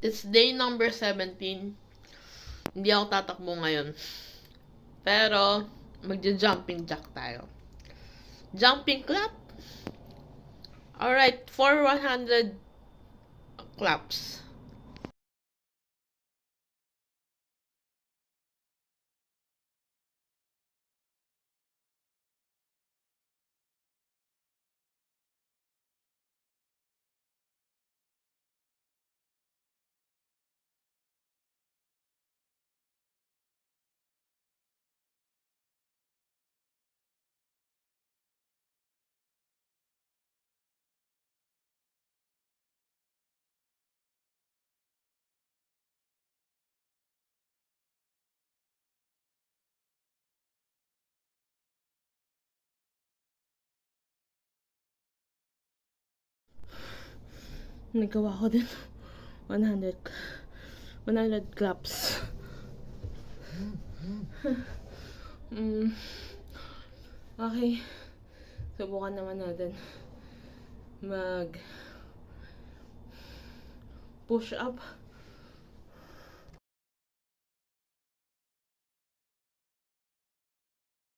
It's day number 17. Hindi ako tatakbo ngayon. Pero, magja-jumping jack tayo. Jumping clap. Alright, for 100 claps. Nagawa ko din. 100. 100 claps. mm. Okay. Subukan naman natin. Mag push up.